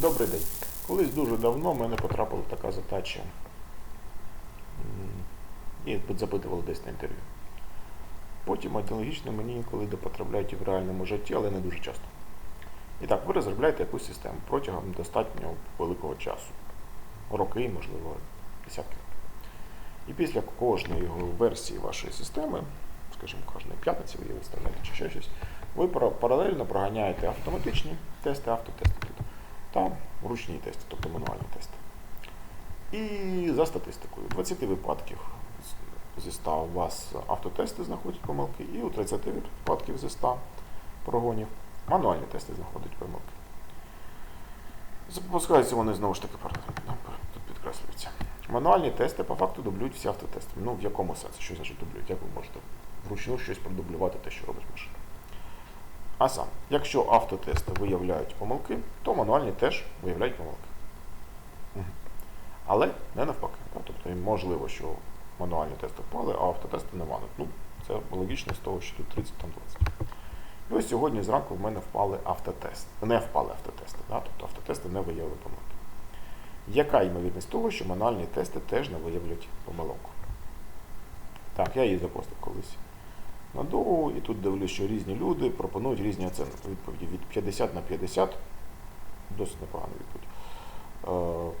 Добрий день. Колись дуже давно в мене потрапила така задача. І запитували десь на інтерв'ю. Потім аналогічно мені інколи потрапляють в реальному житті, але не дуже часто. І так, ви розробляєте якусь систему протягом достатньо великого часу. Роки, можливо, десятки років. І після кожної версії вашої системи, скажімо, кожної п'ятниці ви її виставляєте чи ще щось, ви паралельно проганяєте автоматичні тести, автотести та ручні тести, тобто мануальні тести. І за статистикою, у 20 випадків зі 100 у вас автотести знаходять помилки, і у 30 випадків зі 100 прогонів мануальні тести знаходять помилки. Запускаються вони знову ж таки пардон, тут підкреслюється. Мануальні тести по факту дублюють всі автотести. Ну, в якому сенсі? Що значить дублюють? Як ви можете вручну щось продублювати те, що робить машина? А сам, якщо автотести виявляють помилки, то мануальні теж виявляють помилки. Але не навпаки. Тобто можливо, що мануальні тести впали, а автотести не вануть. Ну, це логічно з того, що тут 30 там 20. І ось сьогодні зранку в мене впали автотести. Не впали автотести, да? тобто автотести не виявили помилки. Яка ймовірність того, що мануальні тести теж не виявлять помилок? Так, я її запостив колись на і тут дивлюсь, що різні люди пропонують різні оцінки відповіді від 50 на 50. Досить непогана відповідь. Е,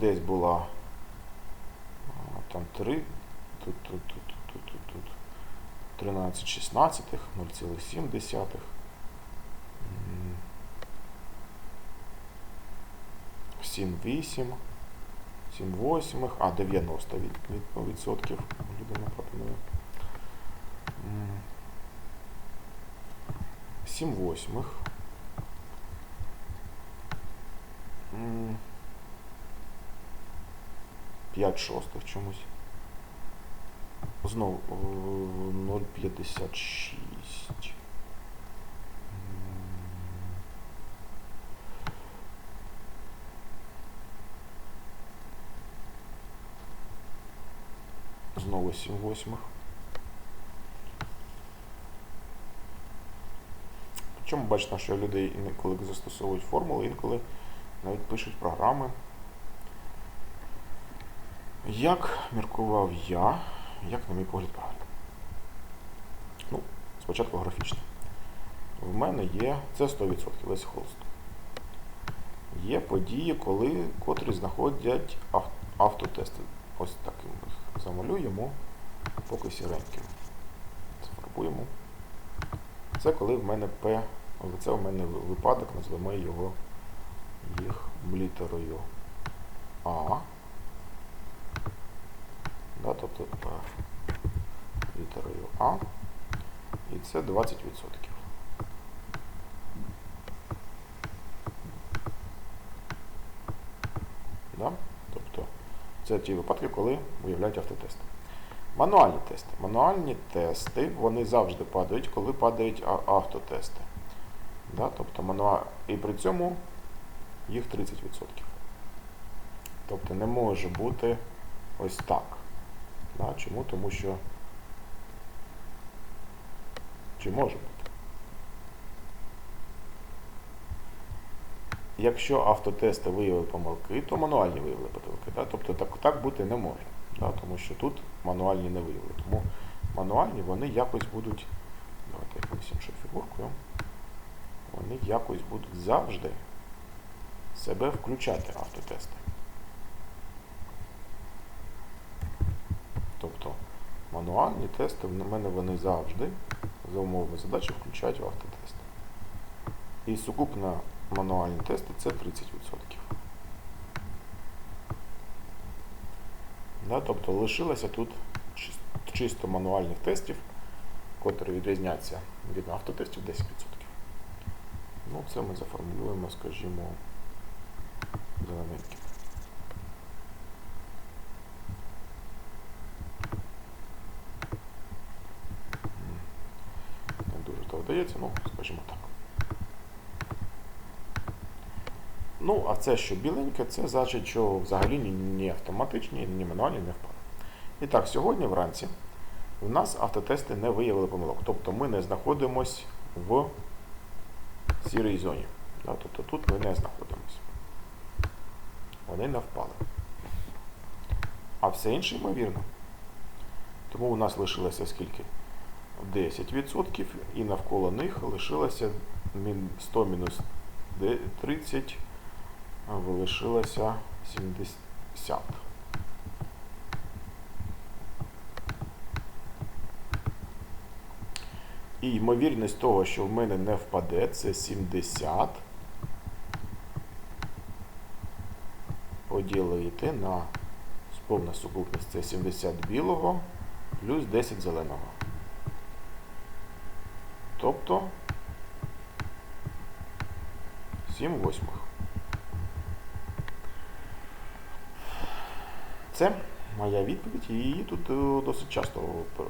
Десь була там 3, тут, тут, тут, тут, тут, тут, тут 13 шістнадцятих, 0,7. М, 7 8, 7 восьмих, а 90 від, від, відсотків людина пропонує. М, 7 восьмих. 5 шостих чомусь. Знову е, 0,56. Знову 7 восьмих. Причому бачно, що люди інколи застосовують формули, інколи навіть пишуть програми. Як міркував я, як, на мій погляд, правильно? Ну, спочатку графічно. В мене є, це 100% весь холст. Є події, коли, котрі знаходять автотести. Ось таким замалюємо, поки сіреньким. Зафарбуємо. Це коли в мене P, але це в мене випадок, назвемо його їх літерою А. Да, тобто P літерою А. І це 20%. Да? Це ті випадки, коли виявляють автотести. Мануальні тести. Мануальні тести вони завжди падають, коли падають автотести. Да? Тобто мануа... І при цьому їх 30%. Тобто не може бути ось так. Да? Чому? Тому що. Чи може бути? Якщо автотести виявили помилки, то мануальні виявили помилки. Да? Тобто так, так бути не може. Да? Тому що тут мануальні не виявили. Тому мануальні вони якось будуть. Давайте я винесемо ще фігуркою. Вони якось будуть завжди себе включати автотести. Тобто мануальні тести в мене вони завжди за умовами задачі включають в автотести. І сукупна мануальні тести це 30%. Да, тобто лишилося тут чисто мануальних тестів, котрі відрізняться від автотестів 10%. Ну, це ми заформулюємо, скажімо, зелененьким. Не дуже то вдається, ну, скажімо так. Ну, а це, що біленьке, це значить, що взагалі ні, ні автоматичні, ні мануальні не впали. І так, сьогодні вранці в нас автотести не виявили помилок. Тобто ми не знаходимось в сірій зоні. Тобто тут ми не знаходимося. Вони не впали. А все інше ймовірно. Тому у нас лишилося скільки? 10% і навколо них лишилося 100 мінус де- 30, а лишилося 70. І ймовірність того, що в мене не впаде, це 70. Поділити на повна сукупність це 70 білого плюс 10 зеленого. Тобто 7 восьмих. Це моя відповідь, і її тут е, досить часто е,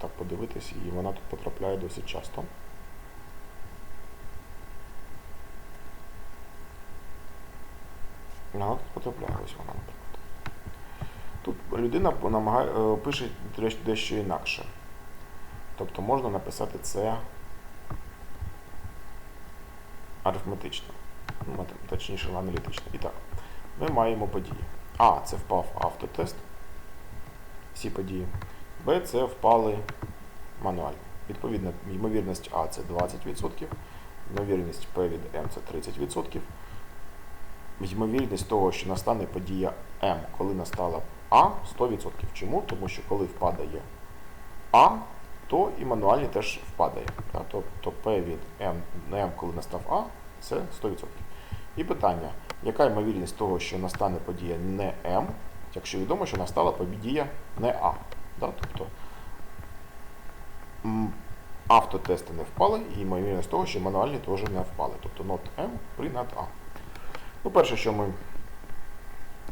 так подивитись, і вона тут потрапляє досить часто. Вона тут потрапляє, ось вона, наприклад. Тут людина е, пише дещо інакше. Тобто можна написати це арифметично, точніше аналітично. І так, ми маємо події. А, це впав автотест, всі події. Б, це впали мануально. Відповідно, ймовірність А це 20%, ймовірність П від М це 30%. Ймовірність того, що настане подія М, коли настала А, 100%. Чому? Тому що коли впадає А, то і мануальний теж впадає. Тобто P від M, М, коли настав А, це 100%. І питання, яка ймовірність того, що настане подія не М, якщо відомо, що настала подія не А. Так? Тобто автотести не впали, і ймовірність того, що мануальні теж не впали. Тобто not M при not A. Ну, перше, що ми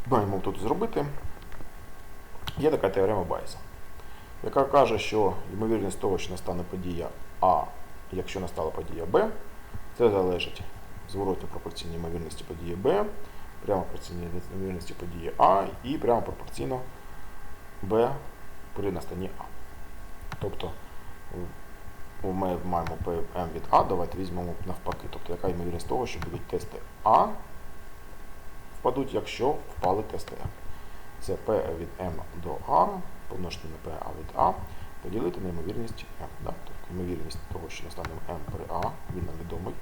маємо тут зробити, є така теорема Байса, яка каже, що ймовірність того, що настане подія А, якщо настала подія Б, це залежить зворотньо пропорційній ймовірності події Б, прямо пропорційній ймовірності події А і прямо пропорційно Б при настанні А. Тобто ми маємо PM від А, давайте візьмемо навпаки. Тобто яка ймовірність того, що будуть тести А впадуть, якщо впали тести М. Це P від M до А, помножити на PA від А, поділити на ймовірність M. Да? Тобто ймовірність того, що настане M при А, він нам відомий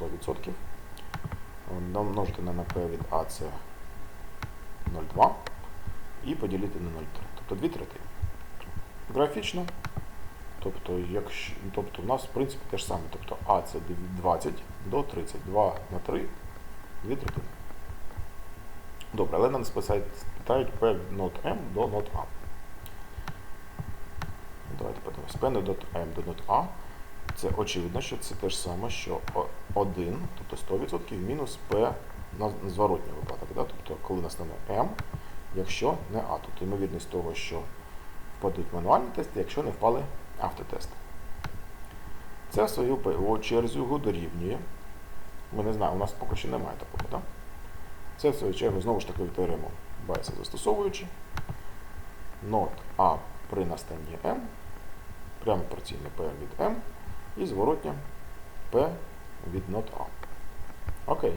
100%. Намножити на P від А це 0,2 і поділити на 0,3. Тобто 2 третини. Графічно. Тобто, якщо, тобто у нас в принципі те ж саме. Тобто А це 20 до 30. 2 на 3, 2 третини. Добре, але нам питають P not M до not A. Давайте подивимось. P not M до not A. Це очевидно, що це те ж саме, що 1, тобто 100% мінус P на зворотній випадок. Да? Тобто, коли настане M, якщо не А. Тобто ймовірність того, що впадуть мануальні тести, якщо не впали автотести. Це в свою чергу дорівнює. Ми не знаємо, у нас поки що немає такого, так? Це в свою чергу знову ж таки теорему Байса застосовуючи. Not А при настанні M, прямо пропорційне P від M і зворотня P від not A. Окей.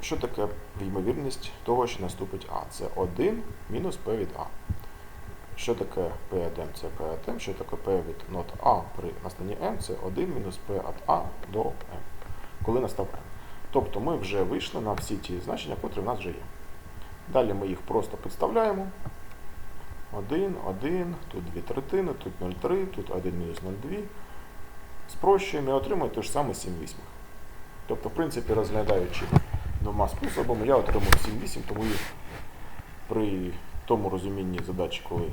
Що таке ймовірність того, що наступить А? Це 1 мінус P від А. Що таке P від M? Це P від M. Що таке P від not A при настанні M? Це 1 мінус P від А до M. Коли настав M. Тобто ми вже вийшли на всі ті значення, котрі в нас вже є. Далі ми їх просто підставляємо. 1, 1, тут 2 третини, тут 0,3, тут 1 мінус 0,2. Спрощуємо і отримуємо те ж саме 7 вісьмих. Тобто, в принципі, розглядаючи двома способами, я отримав 7-8, тому при тому розумінні задачі, коли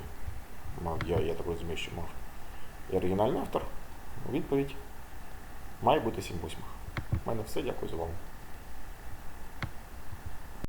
мав я, я так розумію, що мав і оригінальний автор, відповідь має бути 7 восьмих. У мене все, дякую за увагу.